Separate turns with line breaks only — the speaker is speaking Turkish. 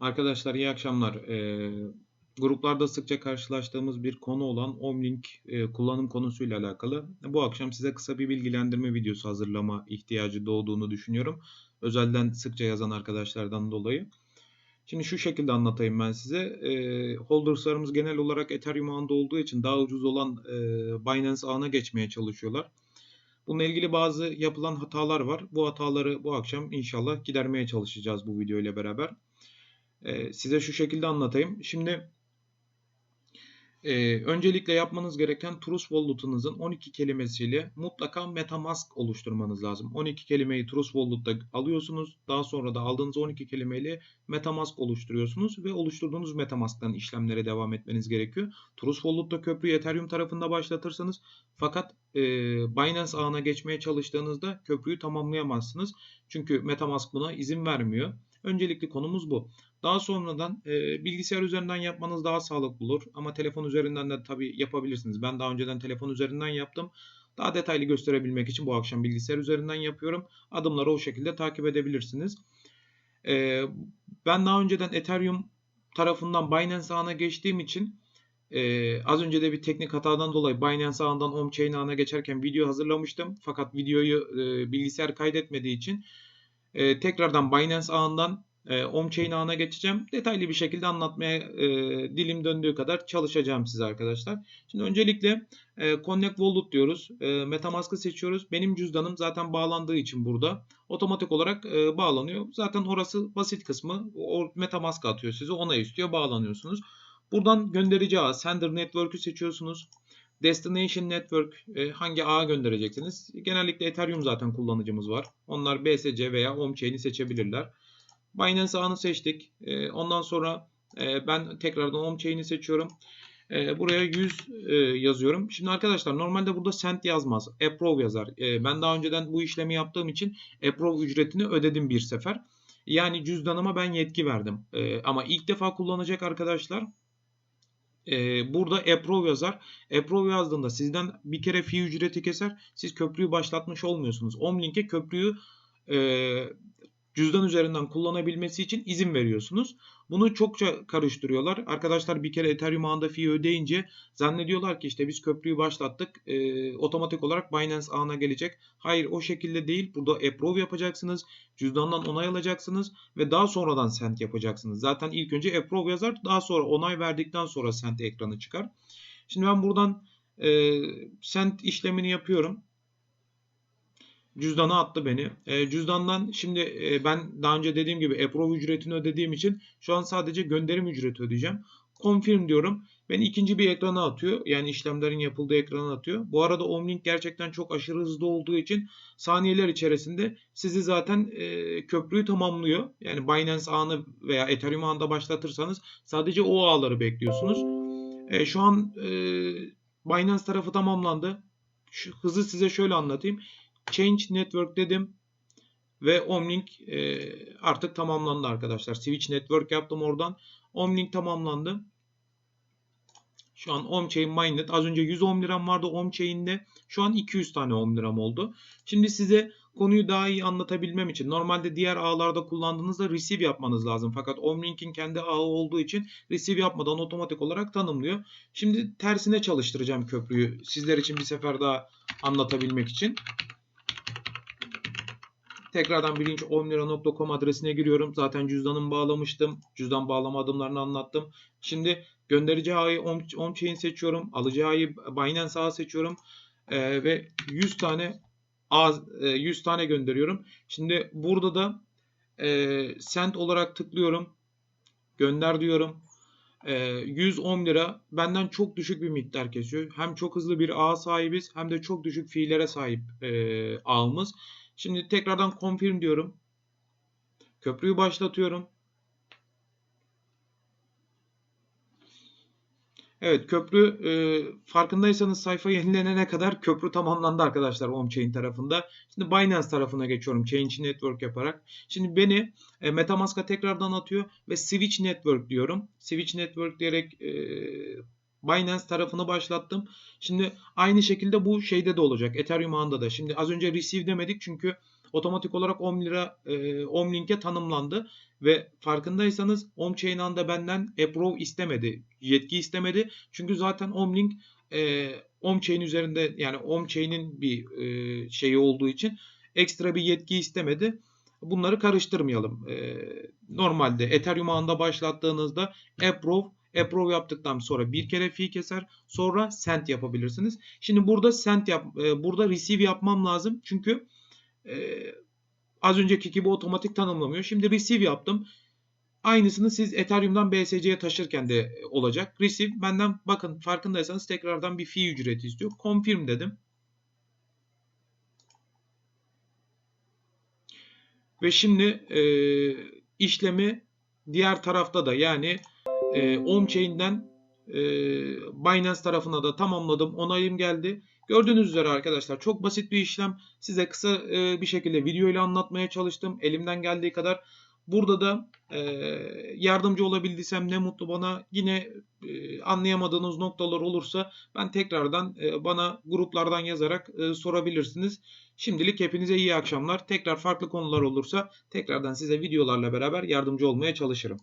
Arkadaşlar iyi akşamlar. Ee, gruplarda sıkça karşılaştığımız bir konu olan Omlink e, kullanım konusuyla alakalı. Bu akşam size kısa bir bilgilendirme videosu hazırlama ihtiyacı doğduğunu düşünüyorum. Özelden sıkça yazan arkadaşlardan dolayı. Şimdi şu şekilde anlatayım ben size. E, holderslarımız genel olarak Ethereum ağında olduğu için daha ucuz olan e, Binance ağına geçmeye çalışıyorlar. Bununla ilgili bazı yapılan hatalar var. Bu hataları bu akşam inşallah gidermeye çalışacağız bu video ile beraber. Ee, size şu şekilde anlatayım. Şimdi e, öncelikle yapmanız gereken Trust Wallet'ınızın 12 kelimesiyle mutlaka MetaMask oluşturmanız lazım. 12 kelimeyi Trust Wallet'ta alıyorsunuz. Daha sonra da aldığınız 12 kelimeyle MetaMask oluşturuyorsunuz ve oluşturduğunuz MetaMask'tan işlemlere devam etmeniz gerekiyor. Trust Wallet'ta köprüyü Ethereum tarafında başlatırsanız fakat e, Binance ağına geçmeye çalıştığınızda köprüyü tamamlayamazsınız. Çünkü MetaMask buna izin vermiyor. Öncelikli konumuz bu. Daha sonradan e, bilgisayar üzerinden yapmanız daha sağlıklı olur. Ama telefon üzerinden de tabii yapabilirsiniz. Ben daha önceden telefon üzerinden yaptım. Daha detaylı gösterebilmek için bu akşam bilgisayar üzerinden yapıyorum. Adımları o şekilde takip edebilirsiniz. E, ben daha önceden Ethereum tarafından Binance ağına geçtiğim için ee, az önce de bir teknik hatadan dolayı Binance ağından Omchain ağına geçerken video hazırlamıştım. Fakat videoyu e, bilgisayar kaydetmediği için e, tekrardan Binance ağından e, Omchain ağına geçeceğim. Detaylı bir şekilde anlatmaya e, dilim döndüğü kadar çalışacağım size arkadaşlar. Şimdi öncelikle e, Connect Wallet diyoruz. E, Metamask'ı seçiyoruz. Benim cüzdanım zaten bağlandığı için burada otomatik olarak e, bağlanıyor. Zaten orası basit kısmı. O Metamask atıyor size. Ona istiyor bağlanıyorsunuz. Buradan gönderici ağ Sender Network'ü seçiyorsunuz. Destination Network e, hangi ağa göndereceksiniz? Genellikle Ethereum zaten kullanıcımız var. Onlar BSC veya Omchain'i seçebilirler. Binance ağını seçtik. E, ondan sonra e, ben tekrardan Omchain'i seçiyorum. E, buraya 100 e, yazıyorum. Şimdi arkadaşlar normalde burada cent yazmaz. Approve yazar. E, ben daha önceden bu işlemi yaptığım için approve ücretini ödedim bir sefer. Yani cüzdanıma ben yetki verdim. E, ama ilk defa kullanacak arkadaşlar e, burada approve yazar. Approve yazdığında sizden bir kere fee ücreti keser. Siz köprüyü başlatmış olmuyorsunuz. Omlink'e köprüyü e, cüzdan üzerinden kullanabilmesi için izin veriyorsunuz. Bunu çokça karıştırıyorlar. Arkadaşlar bir kere Ethereum ağında fee ödeyince zannediyorlar ki işte biz köprüyü başlattık e, otomatik olarak Binance ağına gelecek. Hayır o şekilde değil. Burada approve yapacaksınız. Cüzdandan onay alacaksınız ve daha sonradan sent yapacaksınız. Zaten ilk önce approve yazar daha sonra onay verdikten sonra sent ekranı çıkar. Şimdi ben buradan e, sent işlemini yapıyorum. Cüzdana attı beni. E, cüzdandan şimdi e, ben daha önce dediğim gibi approve ücretini ödediğim için şu an sadece gönderim ücreti ödeyeceğim. Confirm diyorum. Beni ikinci bir ekrana atıyor. Yani işlemlerin yapıldığı ekrana atıyor. Bu arada Omlink gerçekten çok aşırı hızlı olduğu için saniyeler içerisinde sizi zaten e, köprüyü tamamlıyor. Yani Binance ağını veya Ethereum ağında başlatırsanız sadece o ağları bekliyorsunuz. E, şu an e, Binance tarafı tamamlandı. Şu hızı size şöyle anlatayım. Change Network dedim. Ve Omlink e, artık tamamlandı arkadaşlar. Switch Network yaptım oradan. Omlink tamamlandı. Şu an Omchain Mainnet. Az önce 100 Om liram vardı Omchain'de. Şu an 200 tane Om liram oldu. Şimdi size konuyu daha iyi anlatabilmem için normalde diğer ağlarda kullandığınızda receive yapmanız lazım. Fakat Omlink'in kendi ağı olduğu için receive yapmadan otomatik olarak tanımlıyor. Şimdi tersine çalıştıracağım köprüyü sizler için bir sefer daha anlatabilmek için. Tekrardan birinci omlira.com adresine giriyorum. Zaten cüzdanımı bağlamıştım. Cüzdan bağlama adımlarını anlattım. Şimdi gönderici ağı on-chain seçiyorum. Alıcı ağı Binance ağı seçiyorum. Ee, ve 100 tane ağ, 100 e, tane gönderiyorum. Şimdi burada da e, send olarak tıklıyorum. Gönder diyorum. E, 110 lira benden çok düşük bir miktar kesiyor. Hem çok hızlı bir ağ sahibiz hem de çok düşük fiillere sahip e, ağımız. Şimdi tekrardan confirm diyorum. Köprüyü başlatıyorum. Evet köprü e, farkındaysanız sayfa yenilenene kadar köprü tamamlandı arkadaşlar Omchain tarafında. Şimdi Binance tarafına geçiyorum Change Network yaparak. Şimdi beni e, Metamask'a tekrardan atıyor ve Switch Network diyorum. Switch Network diyerek e, Binance tarafını başlattım. Şimdi aynı şekilde bu şeyde de olacak. Ethereum ağında da. Şimdi az önce receive demedik çünkü otomatik olarak Om lira e, Om Link'e tanımlandı ve farkındaysanız Om Chain anda benden approve istemedi, yetki istemedi. Çünkü zaten Om Link e, Om Chain üzerinde yani Om Chain'in bir e, şeyi olduğu için ekstra bir yetki istemedi. Bunları karıştırmayalım. E, normalde Ethereum ağında başlattığınızda approve approve yaptıktan sonra bir kere fee keser. Sonra send yapabilirsiniz. Şimdi burada send yap e, burada receive yapmam lazım. Çünkü e, az önceki gibi otomatik tanımlamıyor. Şimdi receive yaptım. Aynısını siz Ethereum'dan BSC'ye taşırken de olacak. Receive benden bakın farkındaysanız tekrardan bir fee ücreti istiyor. Confirm dedim. Ve şimdi e, işlemi diğer tarafta da yani e, on-chain'den e, Binance tarafına da tamamladım. Onayım geldi. Gördüğünüz üzere arkadaşlar çok basit bir işlem. Size kısa e, bir şekilde video ile anlatmaya çalıştım. Elimden geldiği kadar. Burada da e, yardımcı olabildiysem ne mutlu bana. Yine e, anlayamadığınız noktalar olursa ben tekrardan e, bana gruplardan yazarak e, sorabilirsiniz. Şimdilik hepinize iyi akşamlar. Tekrar farklı konular olursa tekrardan size videolarla beraber yardımcı olmaya çalışırım.